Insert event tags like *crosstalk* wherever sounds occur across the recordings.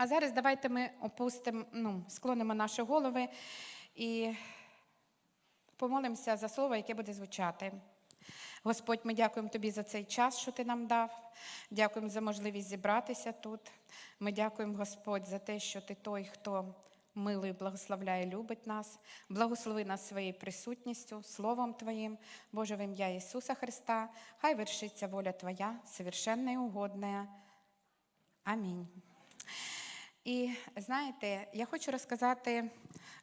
А зараз давайте ми опустимо, ну, склонимо наші голови і помолимося за слово, яке буде звучати. Господь, ми дякуємо Тобі за цей час, що ти нам дав. Дякуємо за можливість зібратися тут. Ми дякуємо, Господь, за те, що ти той, хто милий, благословляє, любить нас. Благослови нас своєю присутністю, Словом Твоїм, Боже, в ім'я Ісуса Христа. Хай вершиться воля Твоя, совершенна і угодна. Амінь. І знаєте, я хочу розказати,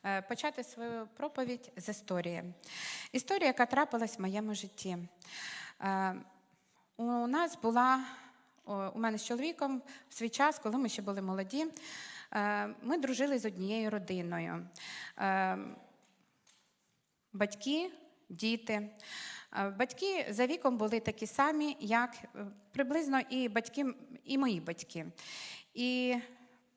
е, почати свою проповідь з історії. Історія, яка трапилась в моєму житті. Е, У нас була, у мене з чоловіком в свій час, коли ми ще були молоді, е, ми дружили з однією родиною. Батьки, діти. Батьки за віком були такі самі, як приблизно і батьки, і мої батьки. І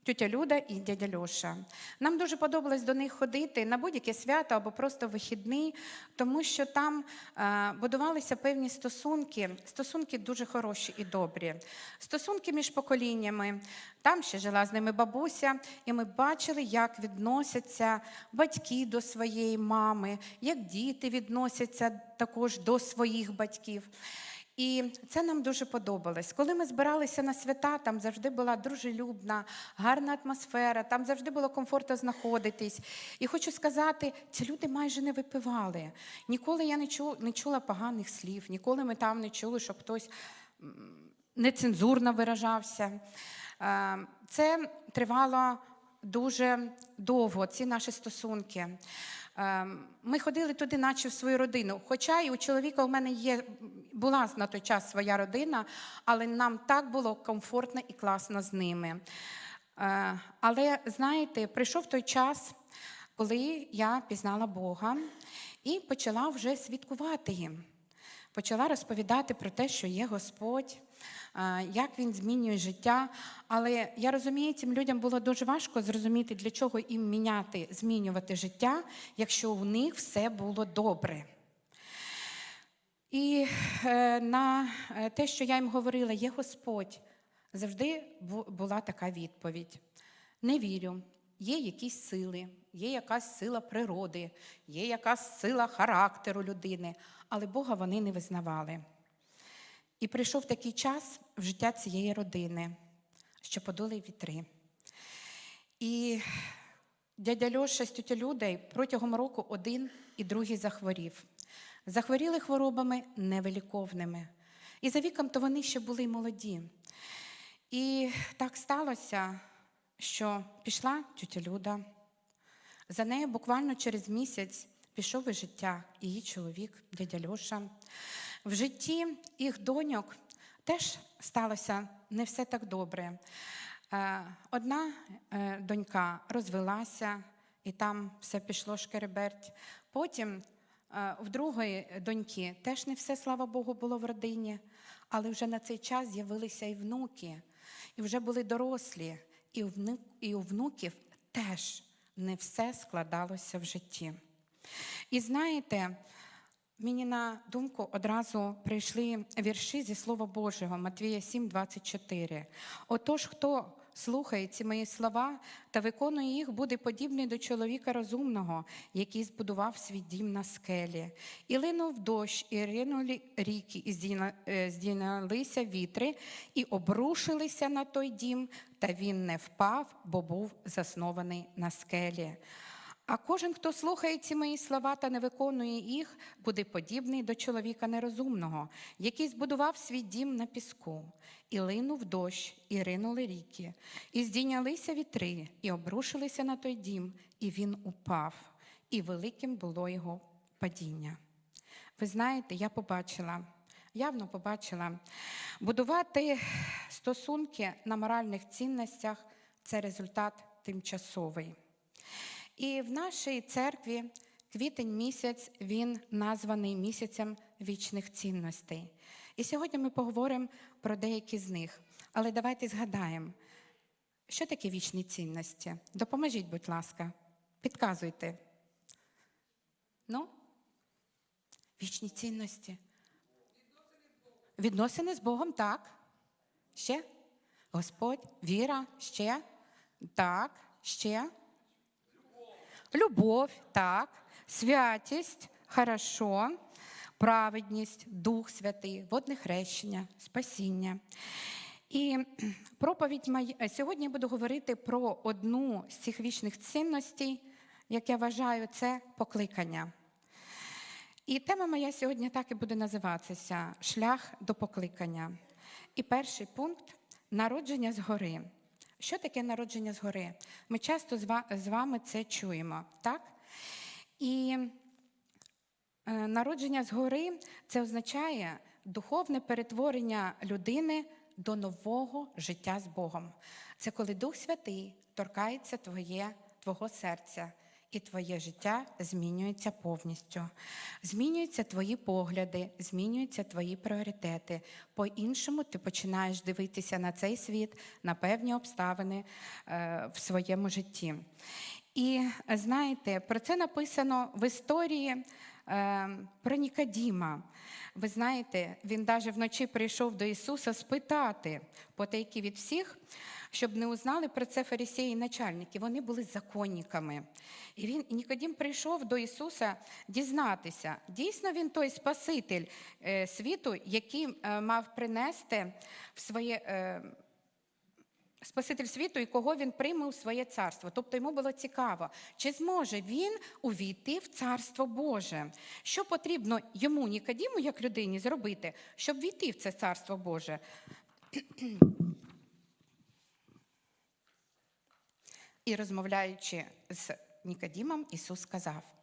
тютя Люда і дядя Льоша. Нам дуже подобалось до них ходити на будь-яке свято або просто вихідний, тому що там е, будувалися певні стосунки, стосунки дуже хороші і добрі. Стосунки між поколіннями. Там ще жила з ними бабуся, і ми бачили, як відносяться батьки до своєї мами, як діти відносяться також до своїх батьків. І це нам дуже подобалось. Коли ми збиралися на свята, там завжди була дружелюбна, гарна атмосфера, там завжди було комфортно знаходитись. І хочу сказати, ці люди майже не випивали. Ніколи я не чула, не чула поганих слів, ніколи ми там не чули, щоб хтось нецензурно виражався. Е, Це тривало дуже довго, ці наші стосунки. Е, Ми ходили туди, наче в свою родину. Хоча і у чоловіка у мене є, була на той час своя родина, але нам так було комфортно і класно з ними. Е, Але знаєте, прийшов той час, коли я пізнала Бога і почала вже свідкувати їм. Почала розповідати про те, що є Господь, як він змінює життя. Але я розумію, цим людям було дуже важко зрозуміти, для чого їм міняти, змінювати життя, якщо у них все було добре. І е, на е, те, що я їм говорила, є Господь, завжди була така відповідь. Не вірю. Є якісь сили, є якась сила природи, є якась сила характеру людини, але Бога вони не визнавали. І прийшов такий час в життя цієї родини, що подули вітри. І дядя Льоша з тютя Людою протягом року один і другий захворів. Захворіли хворобами невиліковними. І за віком то вони ще були молоді. І так сталося, що пішла тютя Люда. За нею буквально через місяць пішов із життя її чоловік, дядя Льоша. В житті їх доньок теж сталося не все так добре. Е, Одна е, донька розвелася, і там все пішло шкереберть. Потім е, в другої доньки теж не все, слава Богу, було в родині, але вже на цей час з'явилися і внуки, і вже були дорослі, і у вну- і у внуків теж не все складалося в житті. І знаєте, мені на думку одразу прийшли вірші зі Слова Божого, Матвія 7, 24. Отож, хто слухає ці мої слова та виконує їх, буде подібний до чоловіка розумного, який збудував свій дім на скелі. І линув дощ, і ринули ріки, і е, здійнялися вітри, і обрушилися на той дім, та він не впав, бо був заснований на скелі. А кожен, хто слухає ці мої слова та не виконує їх, буде подібний до чоловіка нерозумного, який збудував свій дім на піску, і линув дощ, і ринули ріки, і здійнялися вітри, і обрушилися на той дім, і він упав, і великим було його падіння. Ви знаєте, я побачила, явно побачила, будувати стосунки на моральних цінностях це результат тимчасовий. І в нашій церкві квітень місяць він названий місяцем вічних цінностей. І сьогодні ми поговоримо про деякі з них. Але давайте згадаємо, що таке вічні цінності. Допоможіть, будь ласка, підказуйте. Ну, вічні цінності. Відносини з Богом, так. Ще? Господь, віра, ще. Так, ще. Любов, так. Святість, хорошо. Праведність, Дух Святий, водне хрещення, спасіння. І проповідь моя сьогодні я буду говорити про одну з цих вічних цінностей, як я вважаю, це покликання. І тема моя сьогодні так і буде називатися Шлях до покликання. І перший пункт народження згори. Що таке народження згори? Ми часто з вами це чуємо, так? І е, народження згори це означає духовне перетворення людини до нового життя з Богом. Це коли Дух Святий торкається твоє, твого серця, і твоє життя змінюється повністю. Змінюються твої погляди, змінюються твої пріоритети. По-іншому ти починаєш дивитися на цей світ, на певні обставини е, в своєму житті. І знаєте, про це написано в історії про Нікодіма. Ви знаєте, він навіть вночі прийшов до Ісуса спитати потайки від всіх, щоб не узнали про це фарисеї і начальники. Вони були законниками. І він і Нікодім прийшов до Ісуса дізнатися, дійсно він той Спаситель е, світу, який е, мав принести в своє. Спаситель світу і кого він прийме у своє царство. Тобто йому було цікаво, чи зможе він увійти в царство Боже. Що потрібно йому, Нікодіму, як людині, зробити, щоб війти в це царство Боже? І розмовляючи з Нікодімом, Ісус сказав: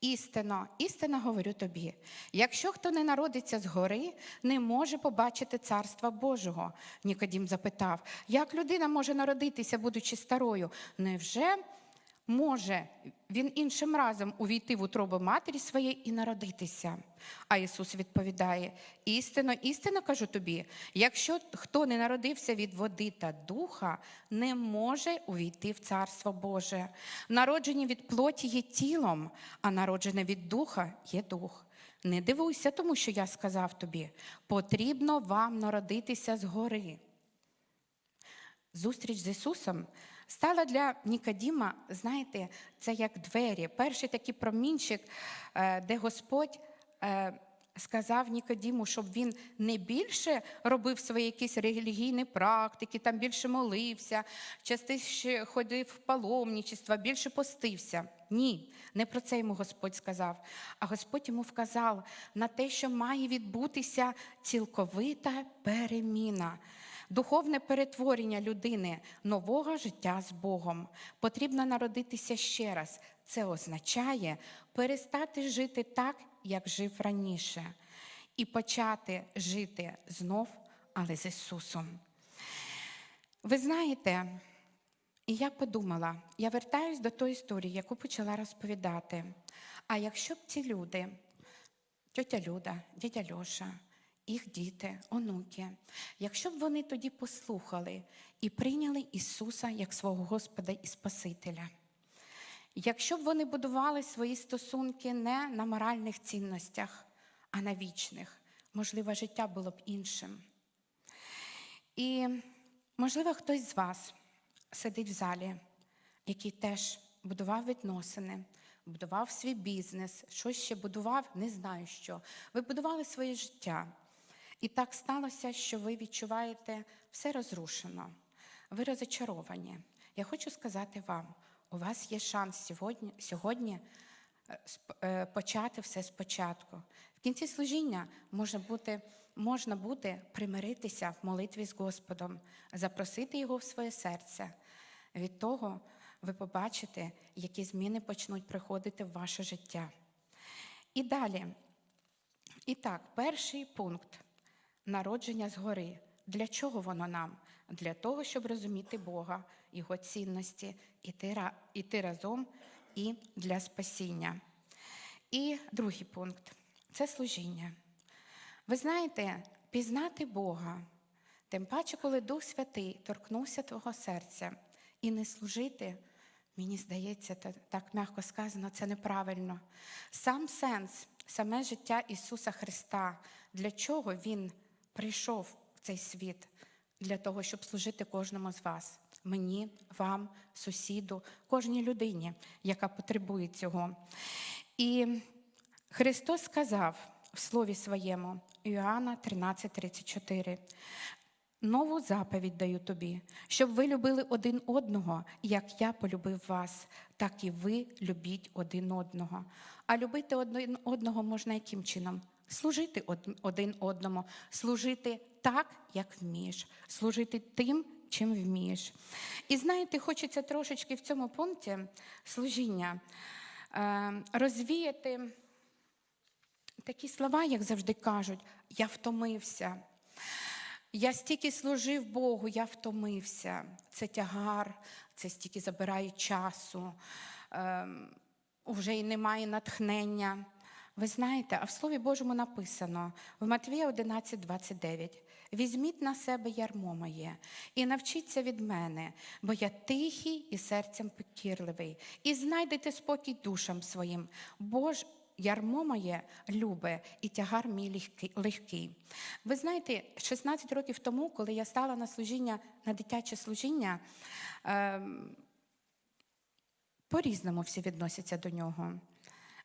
Істинно, істина говорю тобі, якщо хто не народиться згори, не може побачити царства Божого. Нікодім запитав, як людина може народитися, будучи старою? Невже може він іншим разом увійти в утробу матері своєї і народитися? А Ісус відповідає: істинно, істинно кажу тобі, якщо хто не народився від води та духа, не може увійти в Царство Боже. Народжені від плоті є тілом, а народжене від духа є дух. Не дивуйся, тому що я сказав тобі: потрібно вам народитися згори. Зустріч з Ісусом стала для Нікодіма, знаєте, це як двері. Перший такий промінчик, е, де Господь е, сказав Нікодіму, щоб він не більше робив свої якісь релігійні практики, там більше молився, частіше ходив в паломничество, більше постився. Ні, не про це йому Господь сказав. А Господь йому вказав на те, що має відбутися цілковита переміна. Духовне перетворення людини нового життя з Богом. Потрібно народитися ще раз. Це означає перестати жити так, як жив раніше, і почати жити знов, але з Ісусом. Ви знаєте, і я подумала, я вертаюсь до тої історії, яку почала розповідати. А якщо б ці люди, тьотя Люда, дядя Льоша, їх діти, онуки, якщо б вони тоді послухали і прийняли Ісуса як свого Господа і Спасителя, якщо б вони будували свої стосунки не на моральних цінностях, а на вічних, можливо, життя було б іншим. І, можливо, хтось з вас сидить в залі, який теж будував відносини, будував свій бізнес, щось ще будував, не знаю що. Ви будували своє життя. І так сталося, що ви відчуваєте все розрушено. Ви розочаровані. Я хочу сказати вам, у вас є шанс сьогодні, сьогодні е, е, почати все спочатку. В кінці служіння може бути, можна буде примиритися в молитві з Господом, запросити Його в своє серце. Від того ви побачите, які зміни почнуть приходити в ваше життя. І далі. І так, перший пункт народження згори. Для чого воно нам? Для того, щоб розуміти Бога, Його цінності, іти, разом і для спасіння. І другий пункт це служіння. Ви знаєте, пізнати Бога, тим паче, коли Дух Святий торкнувся твого серця і не служити, мені здається, та- так м'яко сказано, це неправильно. Сам сенс, саме життя Ісуса Христа, для чого Він прийшов в цей світ, для того, щоб служити кожному з вас, мені, вам, сусіду, кожній людині, яка потребує цього. І Христос сказав в Слові своєму, Іоанна 13:34, Нову заповідь даю тобі, щоб ви любили один одного, як я полюбив вас, так і ви любіть один одного. А любити один одного можна яким чином? Служити один одному, служити так, як вмієш, служити тим, чим вмієш. І знаєте, хочеться трошечки в цьому пункті служіння е, розвіяти такі слова, як завжди кажуть, я втомився. Я стільки служив Богу, я втомився. Це тягар, це стільки забирає часу, ем, вже й немає натхнення. Ви знаєте, а в Слові Божому написано в Матвія 11, 29. Візьміть на себе ярмо моє і навчіться від мене, бо я тихий і серцем покірливий, і знайдете спокій душам своїм. Бо ж ярмо моє любе і тягар мій легкий-. Ви знаєте, 16 років тому, коли я стала на служіння, на дитяче служіння, ем, по-різному всі відносяться до нього.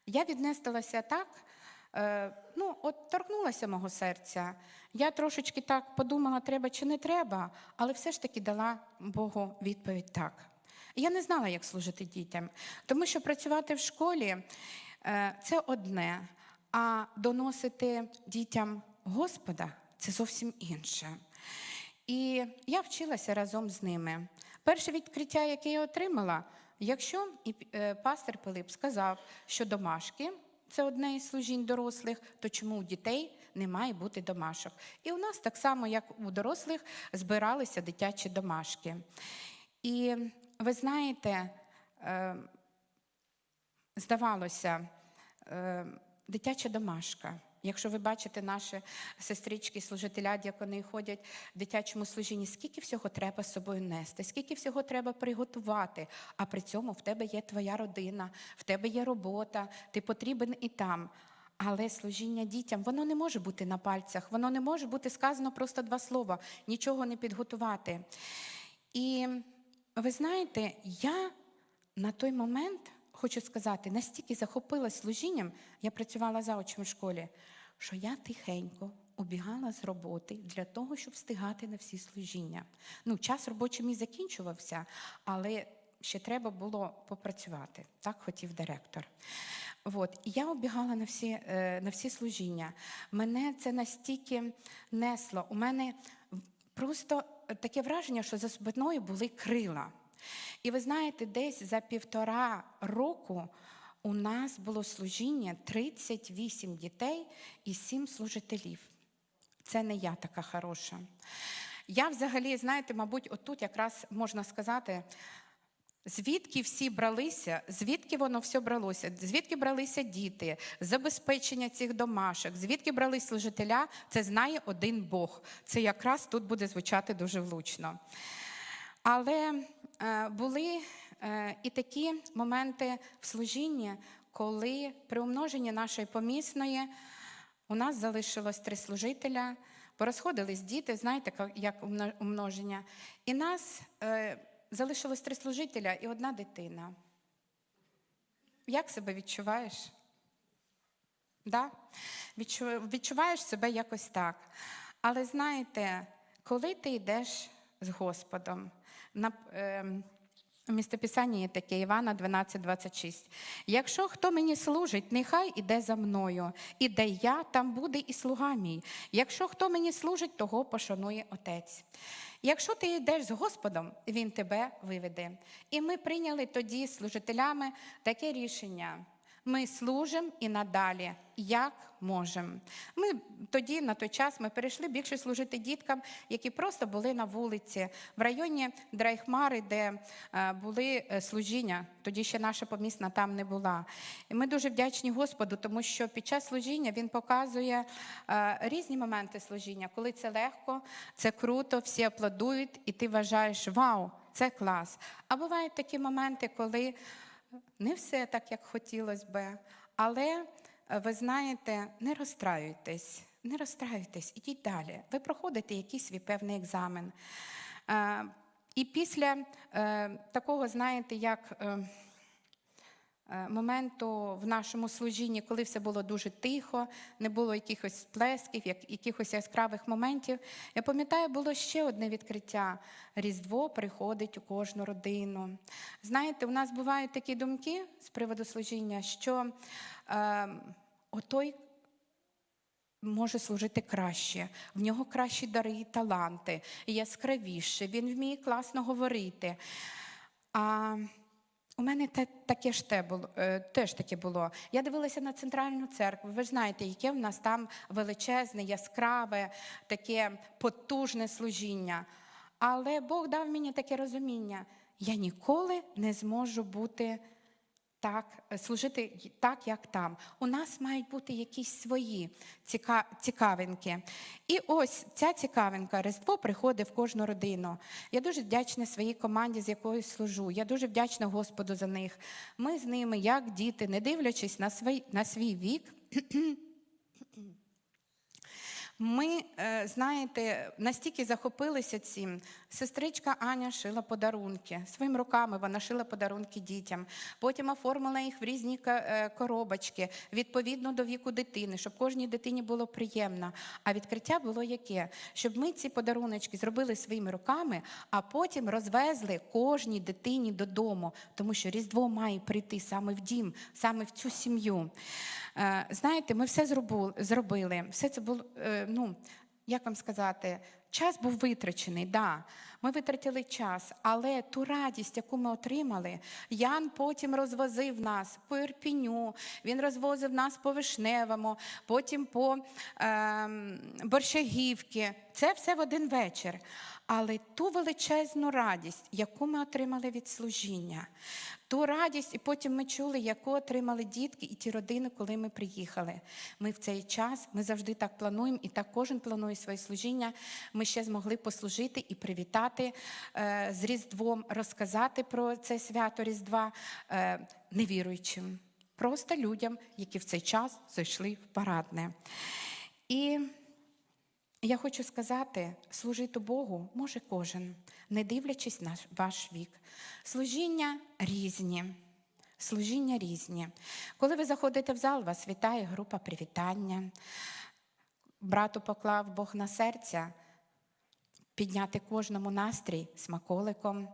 Я віднестилася так, е, ну, от торкнулася мого серця. Я трошечки так подумала, треба чи не треба, але все ж таки дала Богу відповідь так. Я не знала, як служити дітям, тому що працювати в школі е, це одне, а доносити дітям Господа це зовсім інше. І я вчилася разом з ними. Перше відкриття, яке я отримала, якщо і е, пастор Пилип сказав, що домашки це одне із служінь дорослих, то чому у дітей не має бути домашок? І у нас так само, як у дорослих, збиралися дитячі домашки. І ви знаєте, е, здавалося, е, дитяча домашка. Якщо ви бачите наші сестрички, служителя, дякони ходять в дитячому служінні, скільки всього треба з собою нести, скільки всього треба приготувати, а при цьому в тебе є твоя родина, в тебе є робота, ти потрібен і там. Але служіння дітям, воно не може бути на пальцях, воно не може бути сказано просто два слова, нічого не підготувати. І ви знаєте, я на той момент, хочу сказати, настільки захопилась служінням, я працювала заочно в школі, що я тихенько убігала з роботи для того, щоб встигати на всі служіння. Ну, час робочий мій закінчувався, але ще треба було попрацювати. Так хотів директор. От. І я обігала на всі, е, на всі служіння. Мене це настільки несло. У мене просто таке враження, що за спиною були крила. І ви знаєте, десь за півтора року у нас було служіння 38 дітей і 7 служителів. Це не я така хороша. Я взагалі, знаєте, мабуть, отут якраз можна сказати, Звідки всі бралися, звідки воно все бралося, звідки бралися діти, забезпечення цих домашок, звідки брались служителя, це знає один Бог. Це якраз тут буде звучати дуже влучно. Але були е, і такі моменти в служінні, коли при умноженні нашої помісної у нас залишилось три служителя, порозходились діти, знаєте, як умноження, і нас. Е, Залишилось три служителя і одна дитина. Як себе відчуваєш? Да? Відчуваєш себе якось так. Але знаєте, коли ти йдеш з Господом, на е, містописання є таке Івана 12,26. Якщо хто мені служить, нехай іде за мною, і де я, там буде і слуга мій. Якщо хто мені служить, того пошанує Отець. Якщо ти йдеш з Господом, Він тебе виведе. І ми прийняли тоді служителями таке рішення. Ми служимо і надалі, як можемо. Ми тоді, на той час, ми перейшли більше служити діткам, які просто були на вулиці, в районі Драйхмари, де е, були е, служіння. Тоді ще наша помісна там не була. І ми дуже вдячні Господу, тому що під час служіння він показує е, різні моменти служіння, коли це легко, це круто, всі аплодують, і ти вважаєш, вау, це клас. А бувають такі моменти, коли не все так, як хотілося би, але е, ви знаєте, не розстраюйтесь. не розстраюйтесь, ідіть далі. Ви проходите якийсь свій певний екзамен. Е, І після е, такого, знаєте, як. Е, моменту в нашому служінні, коли все було дуже тихо, не було якихось сплесків, якихось яскравих моментів. Я пам'ятаю, було ще одне відкриття. Різдво приходить у кожну родину. Знаєте, у нас бувають такі думки з приводу служіння, що е, отой. Може служити краще, в нього кращі дари і таланти, яскравіше, він вміє класно говорити. А у мене те, таке ж те було, е, теж таке було. Я дивилася на центральну церкву. Ви знаєте, яке в нас там величезне, яскраве, таке потужне служіння. Але Бог дав мені таке розуміння: я ніколи не зможу бути так, е, служити так, як там. У нас мають бути якісь свої ціка- цікавинки. І ось ця цікавинка, Різдво приходить в кожну родину. Я дуже вдячна своїй команді, з якою служу. Я дуже вдячна Господу за них. Ми з ними, як діти, не дивлячись на свій, на свій вік. *clears throat* Ми, е, знаєте, настільки захопилися цим. Сестричка Аня шила подарунки. Своїми руками вона шила подарунки дітям. Потім оформила їх в різні е, коробочки, відповідно до віку дитини, щоб кожній дитині було приємно. А відкриття було яке? Щоб ми ці подаруночки зробили своїми руками, а потім розвезли кожній дитині додому, тому що Різдво має прийти саме в дім, саме в цю сім'ю. Е, Знаєте, ми все зробили. Все це було, е, ну, як вам сказати, час був витрачений, да. Ми витратили час, але ту радість, яку ми отримали, Ян потім розвозив нас по Ірпіню, він розвозив нас по Вишневому, потім по е, Борщагівки. Це все в один вечір. Але ту величезну радість, яку ми отримали від служіння, ту радість, і потім ми чули, яку отримали дітки і ті родини, коли ми приїхали. Ми в цей час, ми завжди так плануємо, і так кожен планує своє служіння. Ми ще змогли послужити і привітати е, з Різдвом, розказати про це свято Різдва е, невіруючим, просто людям, які в цей час зайшли в парадне. І я хочу сказати, служити Богу може кожен, не дивлячись на ваш вік. Служіння різні. Служіння різні. Коли ви заходите в зал, вас вітає група привітання. Брату поклав Бог на серця підняти кожному настрій смаколиком.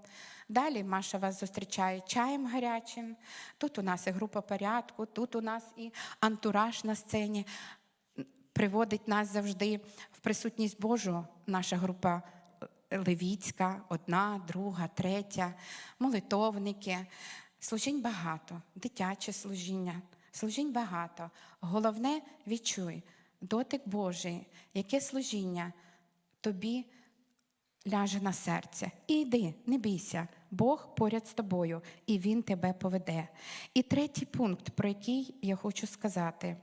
Далі Маша вас зустрічає чаєм гарячим. Тут у нас і група порядку, тут у нас і антураж на сцені. Приводить нас завжди в присутність Божу наша група левіцька, одна, друга, третя, молитовники. Служінь багато, дитяче служіння, служінь багато. Головне відчуй дотик Божий, яке служіння тобі ляже на серце. І йди, не бійся, Бог поряд з тобою, і Він тебе поведе. І третій пункт, про який я хочу сказати,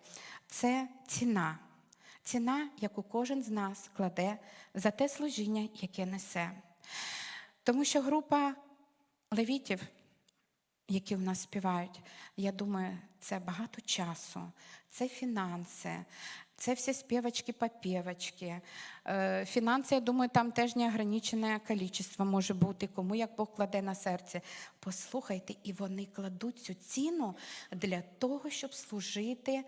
це ціна. Ціна, яку кожен з нас кладе за те служіння, яке несе. Тому що група левітів, які в нас співають, я думаю, це багато часу, це фінанси, це всі співочки попівочки. Е, Фінанси, я думаю, там теж неограничене кількість може бути, кому як Бог кладе на серце. Послухайте, і вони кладуть цю ціну для того, щоб служити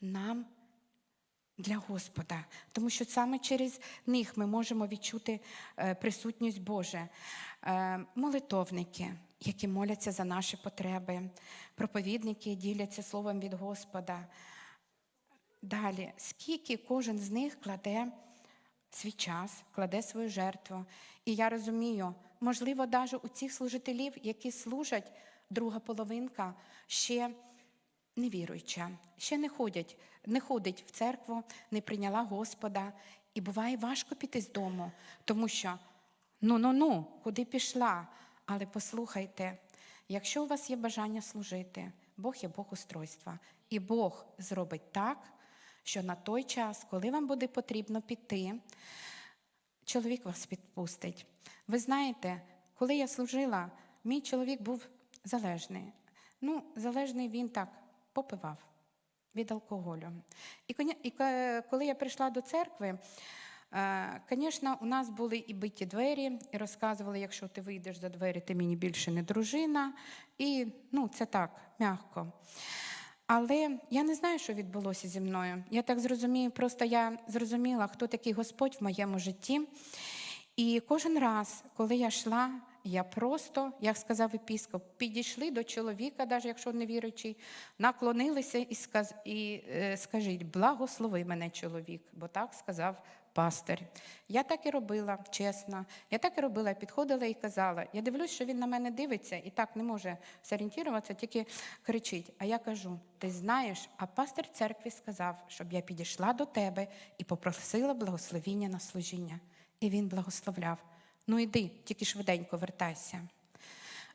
нам для Господа, тому що саме через них ми можемо відчути е, присутність Божа. Е, Молитовники, які моляться за наші потреби, проповідники діляться словом від Господа. Далі, скільки кожен з них кладе свій час, кладе свою жертву. І я розумію, можливо, навіть у цих служителів, які служать, друга половинка ще невіруюча, ще не ходять, не ходить в церкву, не прийняла Господа. І буває важко піти з дому, тому що ну ну ну, куди пішла? Але послухайте, якщо у вас є бажання служити, Бог є Бог устройства, і Бог зробить так, що на той час, коли вам буде потрібно піти, чоловік вас відпустить. Ви знаєте, коли я служила, мій чоловік був залежний. Ну, залежний він так попивав. Від алкоголю. І, коли я прийшла до церкви, Звісно, у нас були і биті двері, і розказували, якщо ти вийдеш за двері, ти мені більше не дружина. І ну, це так, м'яко. Але я не знаю, що відбулося зі мною. Я так зрозумію, просто я зрозуміла, хто такий Господь в моєму житті. І кожен раз, коли я йшла, я просто, як сказав епіскоп, підійшли до чоловіка, навіть якщо не віруючий, наклонилися і, сказ... і е, скажіть, благослови мене чоловік, бо так сказав пастир. Я так і робила, чесно. Я так і робила, підходила і казала. Я дивлюсь, що він на мене дивиться і так не може зорієнтуватися, тільки кричить. А я кажу: ти знаєш, а пастир церкві сказав, щоб я підійшла до тебе і попросила благословіння на служіння. І він благословляв. Ну йди, тільки швиденько вертайся.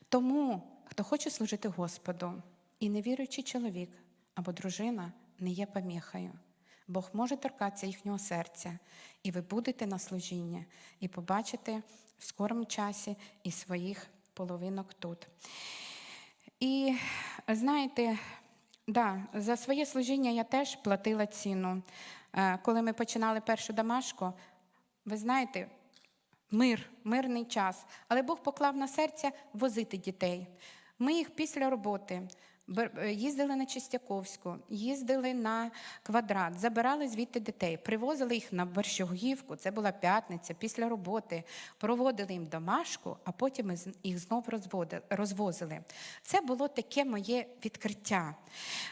Тому, хто хоче служити Господу, і невіруючий чоловік або дружина не є поміхою. Бог може торкатися їхнього серця, і ви будете на служінні, і побачите в скорому часі і своїх половинок тут. І знаєте, да, за своє служіння я теж платила ціну. Е, Коли ми починали першу домашку, ви знаєте, мир, мирний час. Але Бог поклав на серце возити дітей. Ми їх після роботи їздили на Чистяковську, їздили на квадрат, забирали звідти дітей, привозили їх на Борщогівку, це була п'ятниця, після роботи, проводили їм домашку, а потім їх знов розвозили. Це було таке моє відкриття.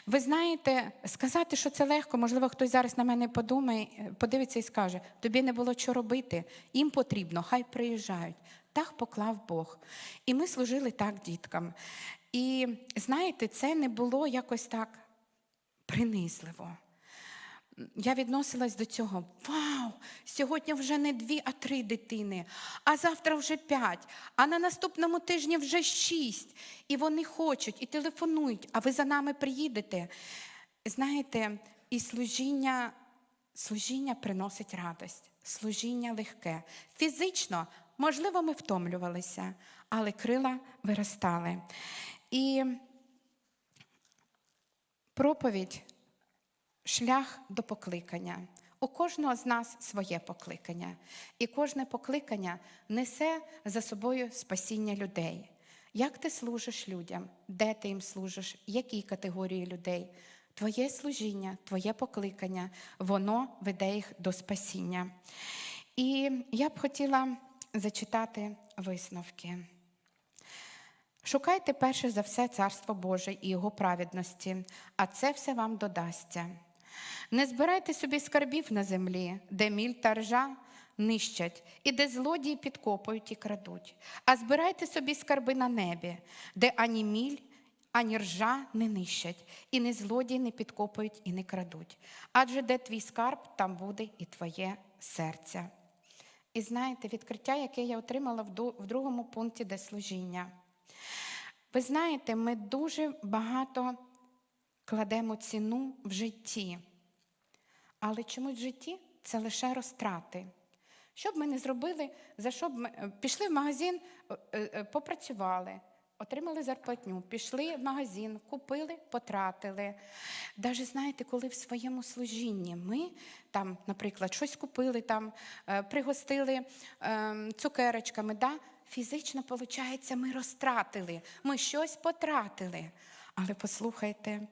Ви знаєте, сказати, що це легко, можливо, хтось зараз на мене подумає, е, подивиться і скаже: тобі не було що робити, їм потрібно, хай приїжджають. Так поклав Бог. І ми служили так діткам. І знаєте, це не було якось так принизливо. Я відносилась до цього. Вау! Сьогодні вже не дві, а три дитини, а завтра вже п'ять, а на наступному тижні вже шість. І вони хочуть, і телефонують, а ви за нами приїдете. Знаєте, і служіння, служіння приносить радость, служіння легке. Фізично, можливо, ми втомлювалися, але крила виростали. І проповідь шлях до покликання. У кожного з нас своє покликання, і кожне покликання несе за собою спасіння людей. Як ти служиш людям, де ти їм служиш, якій категорії людей? Твоє служіння, твоє покликання, воно веде їх до спасіння. І я б хотіла зачитати висновки. Шукайте перше за все Царство Боже і Його праведності, а це все вам додасться. Не збирайте собі скарбів на землі, де міль та ржа нищать, і де злодії підкопують і крадуть. А збирайте собі скарби на небі, де ані міль, ані ржа не нищать, і ні злодії не підкопують і не крадуть. Адже де твій скарб, там буде і твоє серце. І знаєте, відкриття, яке я отримала в другому пункті, де служіння. Ви знаєте, ми дуже багато кладемо ціну в житті, але чомусь в житті це лише розтрати. Що б ми не зробили, за що б ми е, пішли в магазин, е, е, попрацювали, отримали зарплатню, пішли в магазин, купили, потратили. Навіть знаєте, коли в своєму служінні ми там, наприклад, щось купили, там, пригостили е, цукерочками, да? Фізично, виходить, ми розтратили, ми щось потратили. Але послухайте,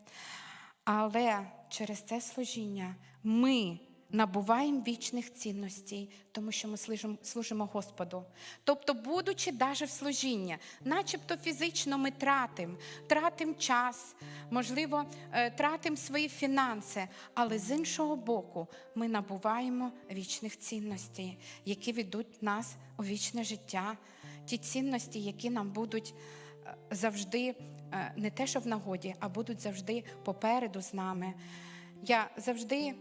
але через це служіння ми набуваємо вічних цінностей, тому що ми служимо, Господу. Тобто, будучи навіть в служінні, начебто фізично ми тратимо, тратимо час, можливо, е, тратимо свої фінанси, але з іншого боку, ми набуваємо вічних цінностей, які ведуть нас у вічне життя, ті цінності, які нам будуть е, завжди е, не те, що в нагоді, а будуть завжди попереду з нами. Я завжди, е,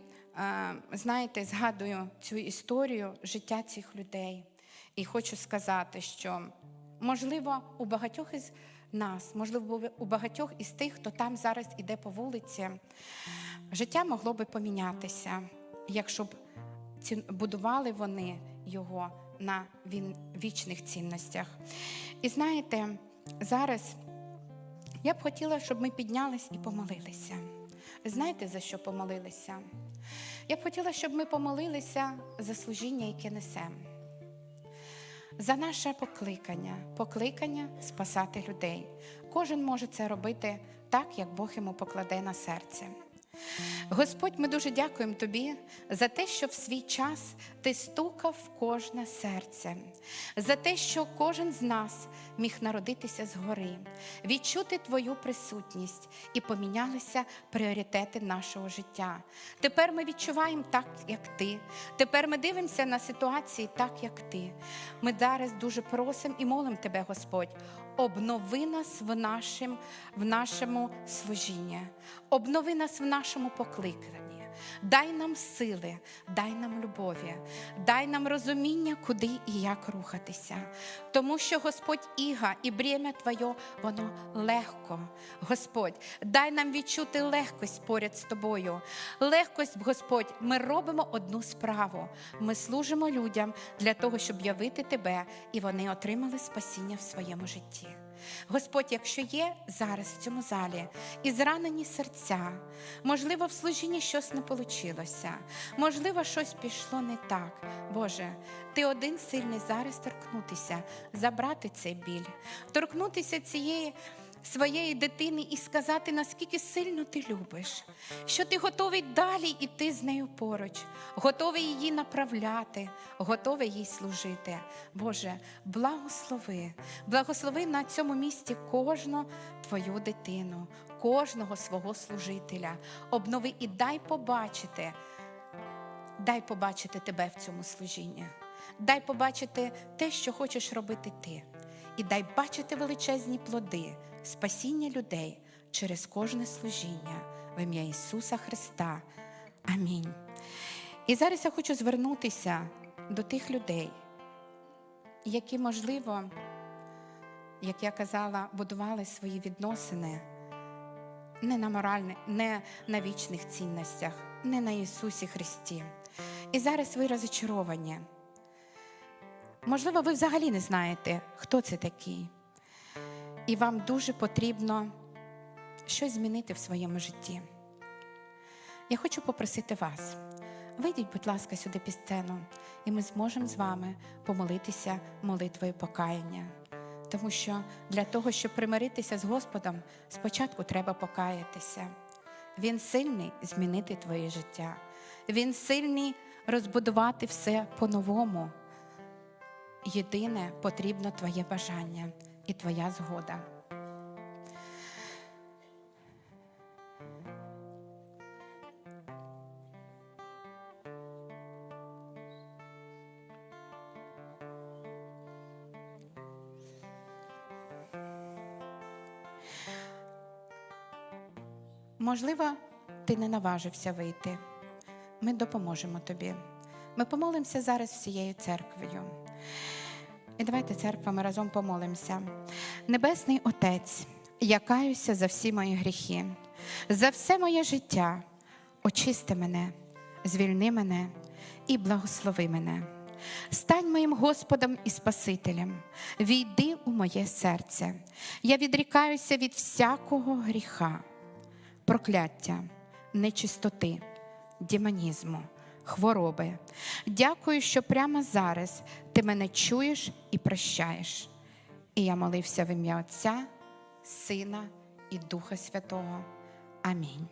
знаєте, згадую цю історію життя цих людей. І хочу сказати, що можливо у багатьох із нас, можливо, у багатьох із тих, хто там зараз іде по вулиці, життя могло би помінятися, якщо б будували вони його на вічних цінностях. І знаєте, зараз я б хотіла, щоб ми піднялись і помолилися знаєте, за що помолилися? Я б хотіла, щоб ми помолилися за служіння, яке несемо. За наше покликання, покликання спасати людей. Кожен може це робити так, як Бог йому покладе на серце. Господь, ми дуже дякуємо Тобі за те, що в свій час Ти стукав в кожне серце, за те, що кожен з нас міг народитися згори, відчути Твою присутність і помінялися пріоритети нашого життя. Тепер ми відчуваємо так, як ти. Тепер ми дивимося на ситуації так, як ти. Ми зараз дуже просимо і молимо Тебе, Господь. Обнови нас в, нашим, в нашому служінні, обнови нас в нашому покликанні. Дай нам сили, дай нам любові, дай нам розуміння, куди і як рухатися. Тому що Господь іга і бремя Твоє, воно легко. Господь, дай нам відчути легкость поряд з тобою. Легкость, Господь, ми робимо одну справу. Ми служимо людям для того, щоб явити Тебе, і вони отримали спасіння в своєму житті. Господь, якщо є зараз в цьому залі і зранені серця, можливо, в служінні щось не вийшло, можливо, щось пішло не так. Боже, ти один сильний зараз торкнутися, забрати цей біль, торкнутися цієї. Своєї дитини і сказати, наскільки сильно ти любиш, що ти готовий далі йти з нею поруч, готовий її направляти, готовий їй служити. Боже, благослови, благослови на цьому місці кожну твою дитину, кожного свого служителя. Обнови і дай побачити, дай побачити тебе в цьому служінні. Дай побачити те, що хочеш робити ти. І дай бачити величезні плоди, спасіння людей через кожне служіння в ім'я Ісуса Христа. Амінь. І зараз я хочу звернутися до тих людей, які, можливо, як я казала, будували свої відносини не на моральних, не на вічних цінностях, не на Ісусі Христі. І зараз ви розочаровані. Можливо, ви взагалі не знаєте, хто це такий. І вам дуже потрібно щось змінити в своєму житті. Я хочу попросити вас. Вийдіть, будь ласка, сюди під сцену, і ми зможемо з вами помолитися молитвою покаяння. Тому що для того, щоб примиритися з Господом, спочатку треба покаятися. Він сильний змінити твоє життя. Він сильний розбудувати все по-новому. Єдине потрібно твоє бажання і твоя згода. Можливо, ти не наважився вийти. Ми допоможемо тобі. Ми помолимося зараз всією церквою. І давайте, церква, ми разом помолимося. Небесний Отець, я каюся за всі мої гріхи, за все моє життя. Очисти мене, звільни мене і благослови мене. Стань моїм Господом і Спасителем, війди у моє серце. Я відрікаюся від всякого гріха, прокляття, нечистоти, демонізму, хвороби. Дякую, що прямо зараз ти мене чуєш і прощаєш. І я молився в ім'я Отця, Сина і Духа Святого. Амінь.